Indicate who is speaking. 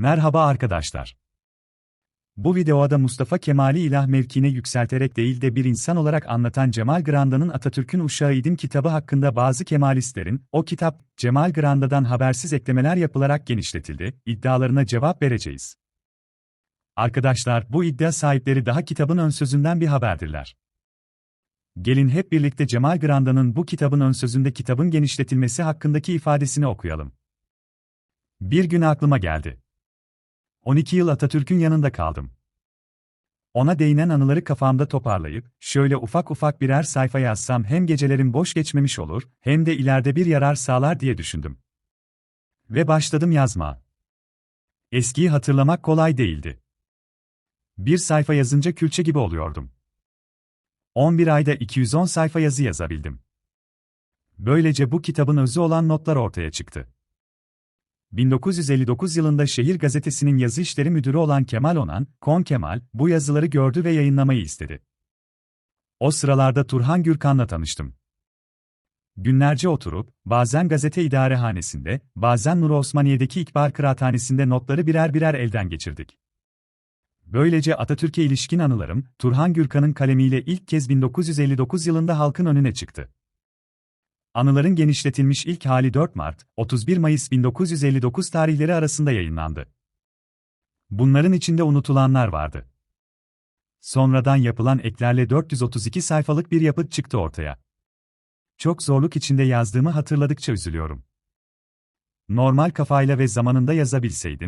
Speaker 1: Merhaba arkadaşlar. Bu videoda Mustafa Kemal'i ilah mevkine yükselterek değil de bir insan olarak anlatan Cemal Granda'nın Atatürk'ün Uşağıydım kitabı hakkında bazı Kemalistlerin, o kitap, Cemal Granda'dan habersiz eklemeler yapılarak genişletildi, iddialarına cevap vereceğiz. Arkadaşlar bu iddia sahipleri daha kitabın ön sözünden bir haberdirler. Gelin hep birlikte Cemal Granda'nın bu kitabın ön sözünde kitabın genişletilmesi hakkındaki ifadesini okuyalım. Bir gün aklıma geldi. 12 yıl Atatürk'ün yanında kaldım. Ona değinen anıları kafamda toparlayıp, şöyle ufak ufak birer sayfa yazsam hem gecelerim boş geçmemiş olur, hem de ileride bir yarar sağlar diye düşündüm. Ve başladım yazma. Eskiyi hatırlamak kolay değildi. Bir sayfa yazınca külçe gibi oluyordum. 11 ayda 210 sayfa yazı yazabildim. Böylece bu kitabın özü olan notlar ortaya çıktı. 1959 yılında Şehir Gazetesi'nin yazı işleri müdürü olan Kemal Onan, Kon Kemal, bu yazıları gördü ve yayınlamayı istedi. O sıralarda Turhan Gürkan'la tanıştım. Günlerce oturup, bazen gazete idarehanesinde, bazen Nur Osmaniye'deki İkbal Kıraathanesi'nde notları birer birer elden geçirdik. Böylece Atatürk'e ilişkin anılarım, Turhan Gürkan'ın kalemiyle ilk kez 1959 yılında halkın önüne çıktı. Anıların genişletilmiş ilk hali 4 Mart, 31 Mayıs 1959 tarihleri arasında yayınlandı. Bunların içinde unutulanlar vardı. Sonradan yapılan eklerle 432 sayfalık bir yapıt çıktı ortaya. Çok zorluk içinde yazdığımı hatırladıkça üzülüyorum. Normal kafayla ve zamanında yazabilseydim,